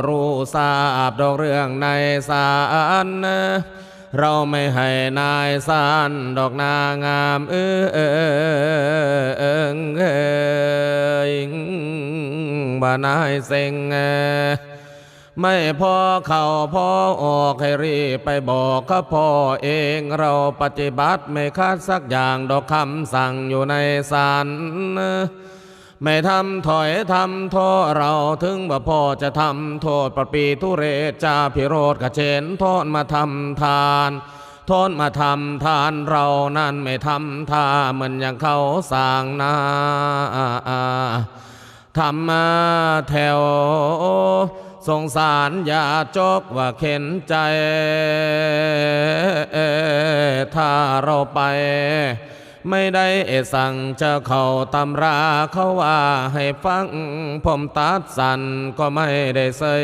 ็รู้ทราบดอกเรื่องในสารเราไม่ให้นายสารดอกนางามเออเออเออเอยบ่านายเซ็งเออไม่พอเข้าพอออกให้รีบไปบอกกับพ่อเองเราปฏิบัติไม่คาดสักอย่างดอกคำสั่งอยู่ในสาร ไม่ทำถอยทำโทษเราถึงว่าพ่อจะทำโทษประปีทุเรศจาพิโรธกระเชนโทษมาทำทานโทษมาทำทานเรานั่นไม่ทำท่าเหมือนอย่างเขาสร้างนาทำมาแถวสงสารอย่าจกว่าเข็นใจ ถ้าเราไป ไม่ได้สั่งจะเข้าตำราเขาว่าให้ฟัง ผมตัดสันก็ไม่ได้ใส่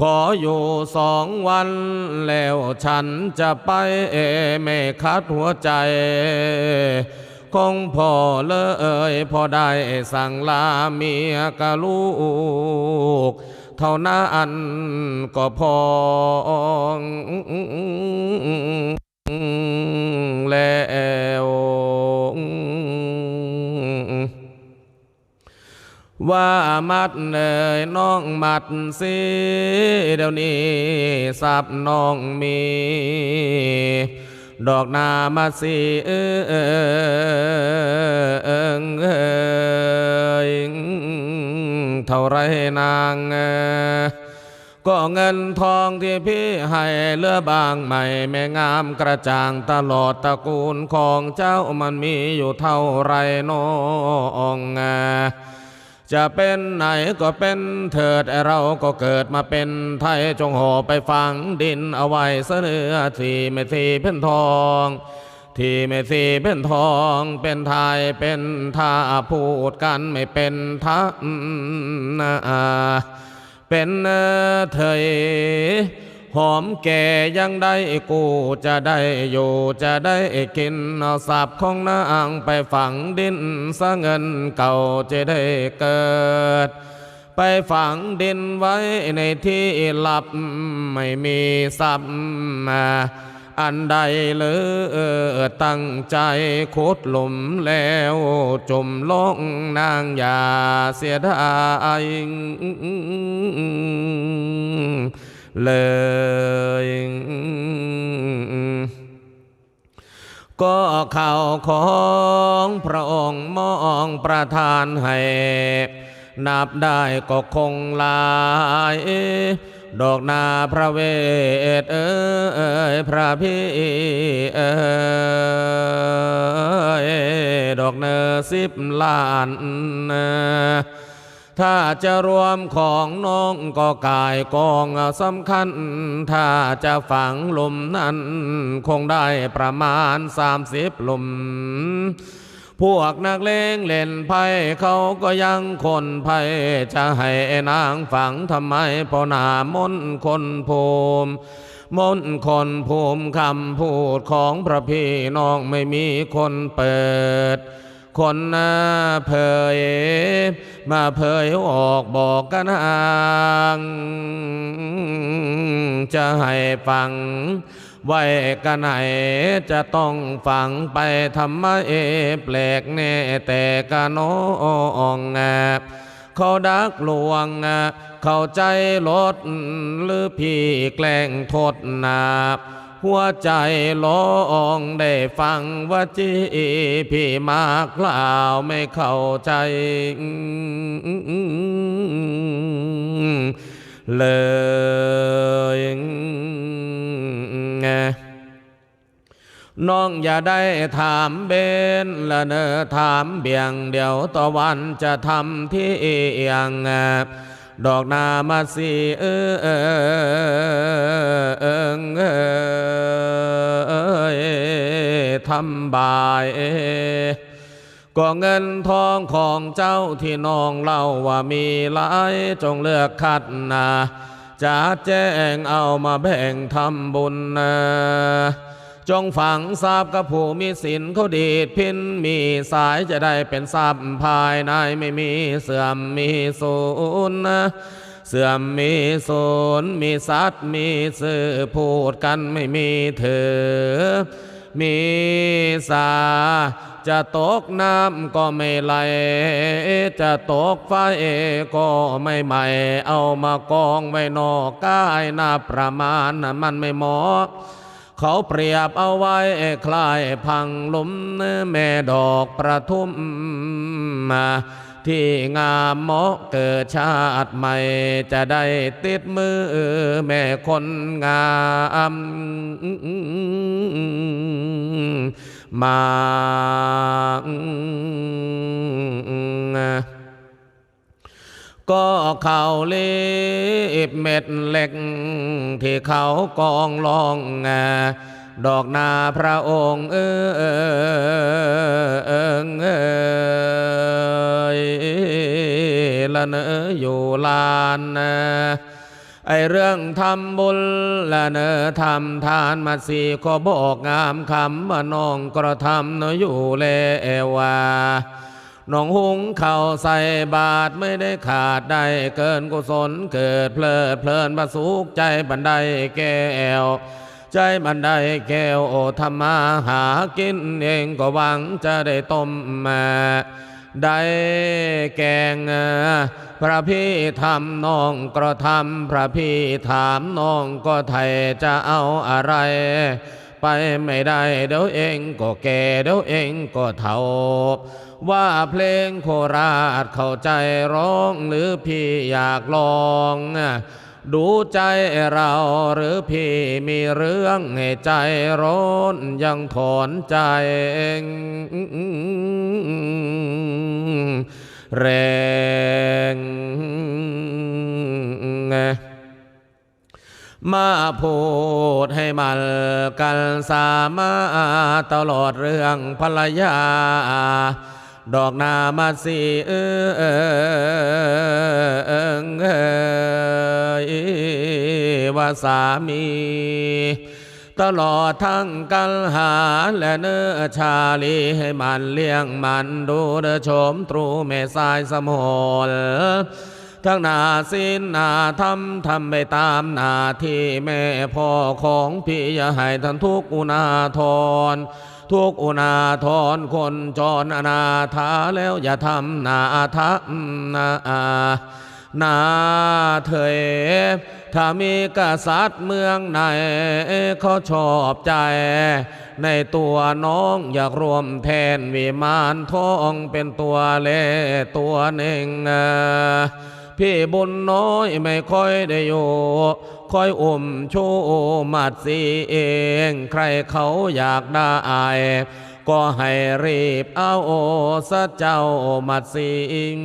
ขออยู่สองวันแล้วฉันจะไปไม่คัดหัวใจ คงพอเลยพอได้สั่งลาเมียกับลูก เท่านั้นก็พอ แล้วว่ามัดเอ่ยน้องมัดสิเดี๋ยวนี้สับน้องมี ดอกนามาสีเออเออเออเออเท่าไรนางเออ ก็เงินทองที่พี่ให้เลือบางใหม่แม่งามกระจ่างตลอดตระกูลของเจ้ามันมีอยู่เท่าไรน้องจะเป็นไหนก็เป็นเถิดเราก็เกิดมาเป็นไทยจงห่อไปฝังดินเอาไว้เสนอที่ไม่ทีเป็นทอง ที่ไม่สีเป็นทองเป็นไทยเป็นท่าพูดกันไม่เป็นทันะ เป็นเถยหอมแก่ยังได้กูจะได้อยู่จะได้กินเอาสับของนางไปฝังดินสะเงินเก่าจะได้เกิด ไปฝังดินไว้ในที่หลับไม่มีสับมา อันใดเลยตั้งใจขุดหลุมแล้วจุ่มลงนางอย่าเสียดายเลยก็ข่าวของพระองค์มองประทานให้ นับได้ก็คงลาย ดอกนาพระเวทเอ้ยพระพี่เอ้ยดอกเนอสิบล้านถ้าจะรวมของน้องก็กายกองสำคัญ ถ้าจะฝังลุมนั้น คงได้ประมาณสามสิบลุม พวกนักเลงเล่นไพ่เขาก็ยังคนไพ่จะให้นางฝังทำไมพอหนามนคนภูมิมนคนภูมิคำพูดของพระพี่น้องไม่มีคนเปิด คนหน้าเผย มาเผยออกบอกกันาง จะให้ฟัง ไว้กันไหนจะต้องฟังไปทำไมแปลกแน่แต่กะน้องเขาดักลวง เข้าใจลดหรือพี่แกล้งโทษนาหัวใจลองได้ฟังว่าจีพี่มากล่าวไม่เข้าใจเลย น้องอย่าได้ถามเบนละเนอถามเบี่ยงเดี๋ยวตะวันจะทำที่เอียงดอกนามาสีเออเออเออเออทำบายก็เงินทองของเจ้าที่น้องเล่าว่ามีหลายจงเลือกคัดนาจะแจ้งเอามาแบ่งทำบุญนะ จงฝังทรัพย์กับผู้มีสินเขาดีดพินมีสายจะได้เป็นทรัพย์ภายในไม่มีเสื่อมมีสูญนะเสื่อมมีสูญมีสัตว์มีสื่อพูดกันไม่มีเถือมีสาจะตกน้ำก็ไม่ไหล จะตกไฟก็ไม่ไหม เอามากองไว้นอกกายนาประมาณน่ะมันไม่เหมาะ เขาเปรียบเอาไว้คล้ายพังลุมแม่ดอกประทุมมาที่งามเหมาะเกิดชาติใหม่ จะได้ติดมือแม่คนงามมา ก็เขาเลีบเม็ดเหล็ก ที่เขากองลองงาดอกนาพระองค์เออเออเออเอยละเนออยู่ลานนะไอเรื่องทำบุญละเนอทำทานมาสีก็บอกงามคำว่าน้องกระทำเนออยู่เลวา น้องหุงเข้าใส่บาทไม่ได้ขาดได้เกินกุศลเกิดเพลิดเพลินประสุขใจบันไดแก้วใจบันไดแก้วโอธรรมาหากินเองก็หวังจะได้ต้มมาได้แกงพระพี่ทำน้องกระทำพระพี่ถามน้องก็ไทยจะเอาอะไร ไปไม่ได้เดี๋ยวเองก็แก่เดี๋ยวเองก็เฒ่า ว่าเพลงโคราชเข้าใจร้องหรือพี่อยากลองดูใจเราหรือพี่มีเรื่องให้ใจร้อนยังถอนใจเองแรง มาพูดให้มันกันสามารถตลอดเรื่องภรรยา ดอกนามาสีเออเออเออว่าสามี ตลอดทั้งกัลหาและเนื้อชาลีให้มันเลี้ยงมันดูเดชมตรูแม่สายสมล ทั้งนาสินนาทำทำไปตามนาที่แม่พ่อของพี่อย่าให้ท่านทุกอุณาทรทุกอุณาทรคนจรอนาถาแล้วอย่าทำนาทะนานาเถยถ้ามีกษัตริย์เมืองไหนเขาชอบใจ ในตัวน้องอยากรวมแทนวิมานทองเป็นตัวเล่ตัวหนึ่ง พี่บุญน้อยไม่ค่อยได้อยู่คอยอุ้มชูมัดสีเอง ใครเขาอยากได้ก็ให้รีบเอาสะเจ้ามัดสิง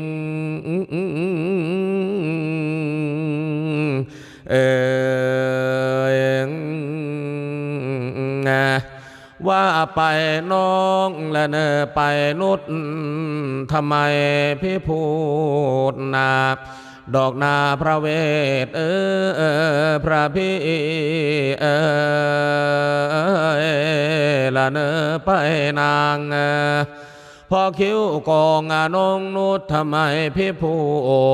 เออ ว่าไปน้องและเนอไปนุดทำไมพี่พูดนาดอกนาพระเวทเออพระพี่เออละเนอไปนางพอคิ้วกองอนงนุดทำไมพี่พู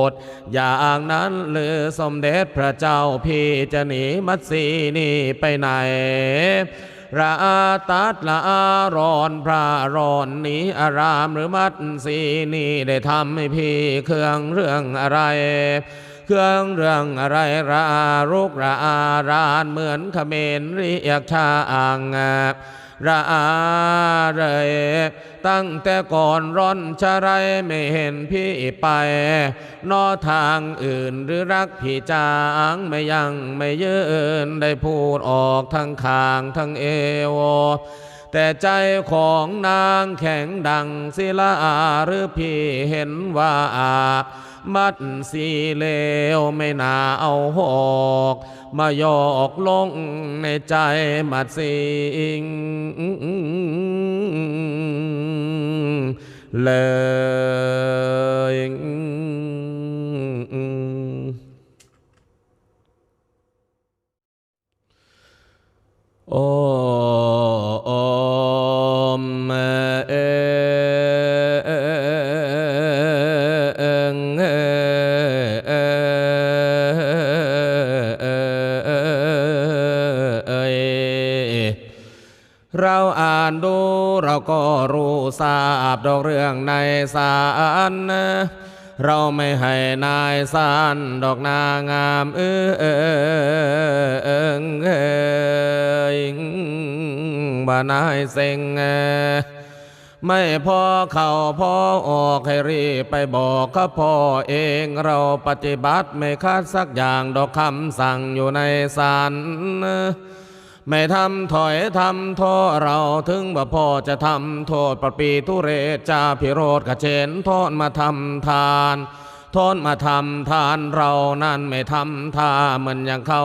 ดอย่างนั้นหรือสมเด็จพระเจ้าพี่จะหนีมัดสีนี่ไปไหน ระอาตัดละอารอนพระรอนนี้อารามหรือมัดสีนี่ได้ทำให้พี่เครื่องเรื่องอะไรเครื่องเรื่องอะไรระอารุกระอา รานเหมือนเขมรเรียกชาอ่าง ระอาเลยตั้งแต่ก่อนร้อนชะไรไม่เห็นพี่ไป นอทางอื่นหรือรักพี่จางไม่ยังไม่เยินได้พูดออกทั้งคางทั้งเอวแต่ใจของนางแข็งดังศิลาหรือพี่เห็นว่า มัดสีเลวไม่น่าเอาหอกมายอกลงในใจมัดสิงเลย เราอ่านดูเราก็รู้ทราบดอกเรื่องในสารเราไม่ให้นายสารดอกนางามเออเออเองเอยบ่านายเซ็งไม่พอเข้าพอออกให้รีบไปบอกกับพ่อเองเราปฏิบัติไม่คาดสักอย่างดอกคำสั่งอยู่ในสาร ไม่ทำถอยทำโทษเราถึงบ่พอจะทำโทษประปีทุเรศจาพิโรธกระเชนโทษมาทำทานโทษมาทำทานเรานั่นไม่ทำท่าเหมือนอย่างเขา